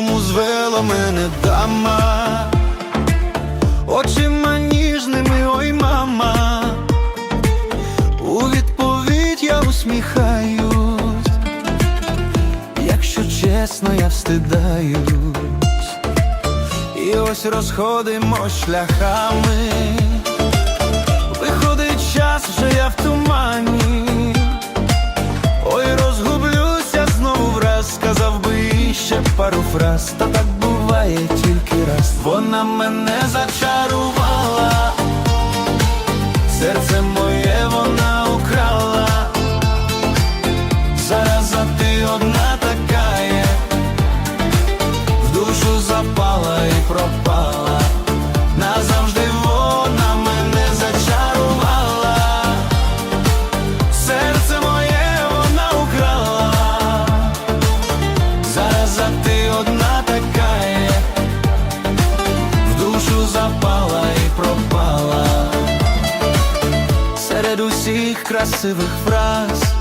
звела мене дама, очима ніжними, ой мама, у відповідь я усміхаюсь, якщо чесно, я встидаюсь, і ось розходимо шляхами. Пару фраз, та так буває тільки раз. Вона мене зачарувала, серце моє вона украла. Зараз а ти одна така є, в душу запала і пропала. Серед усіх красивих фраз